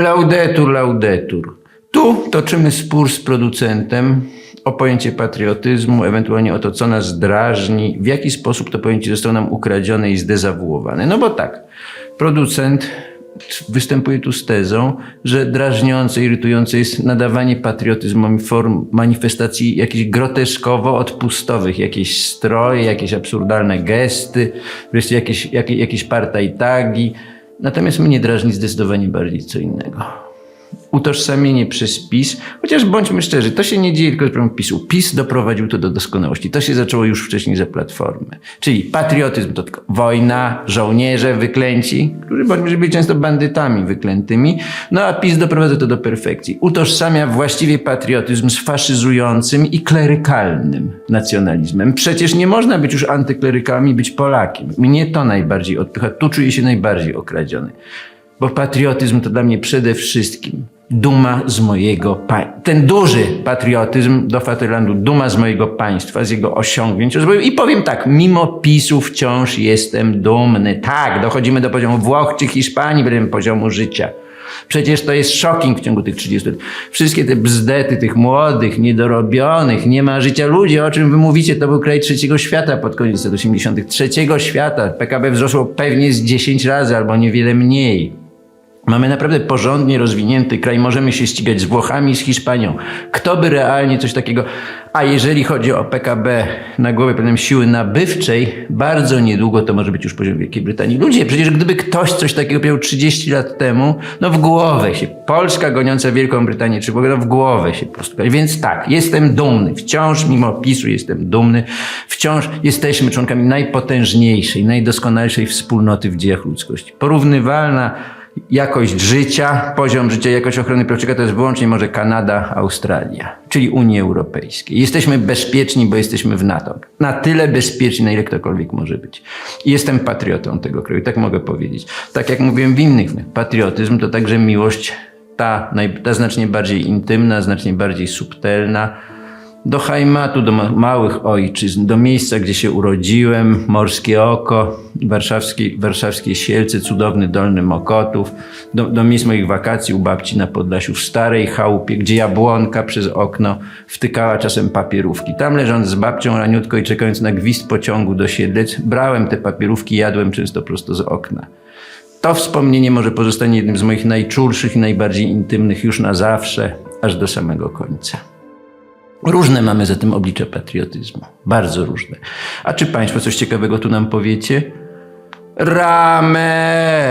Laudetur, laudetur. Tu toczymy spór z producentem o pojęcie patriotyzmu, ewentualnie o to, co nas drażni, w jaki sposób to pojęcie zostało nam ukradzione i zdezawuowane. No bo tak, producent występuje tu z tezą, że drażniące, irytujące jest nadawanie patriotyzmowi form manifestacji jakichś groteskowo-odpustowych, jakieś stroje, jakieś absurdalne gesty, wreszcie jakieś, jakieś, jakieś partajtagi. Natomiast mnie drażni zdecydowanie bardziej co innego. Utożsamienie przez PiS, chociaż bądźmy szczerzy, to się nie dzieje tylko z problemem PiSu. PiS doprowadził to do doskonałości. To się zaczęło już wcześniej za Platformy. Czyli patriotyzm to tylko wojna, żołnierze wyklęci, którzy bądźmy, byli często bandytami wyklętymi, no a PiS doprowadza to do perfekcji. Utożsamia właściwie patriotyzm z faszyzującym i klerykalnym nacjonalizmem. Przecież nie można być już antyklerykałem i być Polakiem. Mnie to najbardziej odpycha. Tu czuję się najbardziej okradziony. Bo patriotyzm to dla mnie przede wszystkim duma z mojego państwa. Ten duży patriotyzm do Vaterlandu, duma z mojego państwa, z jego osiągnięć. I powiem tak, mimo PiSu wciąż jestem dumny. Tak, dochodzimy do poziomu Włoch czy Hiszpanii, wręcz poziomu życia. Przecież to jest shocking w ciągu tych 30 lat. Wszystkie te bzdety tych młodych, niedorobionych, nie ma życia ludzi, o czym wy mówicie, to był kraj trzeciego świata pod koniec lat 80. Trzeciego świata. PKB wzrosło pewnie z 10 razy albo niewiele mniej. Mamy naprawdę porządnie rozwinięty kraj, możemy się ścigać z Włochami, z Hiszpanią. Kto by realnie coś takiego. A jeżeli chodzi o PKB na głowę pewnym siły nabywczej, bardzo niedługo to może być już poziom Wielkiej Brytanii. Ludzie, przecież gdyby ktoś coś takiego powiedział 30 lat temu, no w głowę się. Polska goniąca Wielką Brytanię, czy w ogóle no w głowę się po. Więc tak, jestem dumny. Wciąż mimo PiSu jestem dumny. Wciąż jesteśmy członkami najpotężniejszej, najdoskonalszej wspólnoty w dziejach ludzkości. Porównywalna jakość życia, poziom życia, jakość ochrony praw człowieka to jest wyłącznie może Kanada, Australia, czyli Unii Europejskiej. Jesteśmy bezpieczni, bo jesteśmy w NATO. Na tyle bezpieczni, na ile ktokolwiek może być. I jestem patriotą tego kraju, tak mogę powiedzieć. Tak jak mówiłem w innych, patriotyzm to także miłość ta, ta znacznie bardziej intymna, znacznie bardziej subtelna, do Hajmatu, do ma- małych ojczyzn, do miejsca, gdzie się urodziłem, Morskie Oko, warszawskie, warszawskie Sielce, cudowny Dolny Mokotów, do, do miejsc moich wakacji u babci na Podlasiu, w starej chałupie, gdzie jabłonka przez okno wtykała czasem papierówki. Tam leżąc z babcią raniutko i czekając na gwizd pociągu do Siedlec, brałem te papierówki, jadłem często prosto z okna. To wspomnienie może pozostanie jednym z moich najczulszych i najbardziej intymnych już na zawsze, aż do samego końca. Różne mamy zatem oblicze patriotyzmu. Bardzo różne. A czy Państwo coś ciekawego tu nam powiecie? Ramen!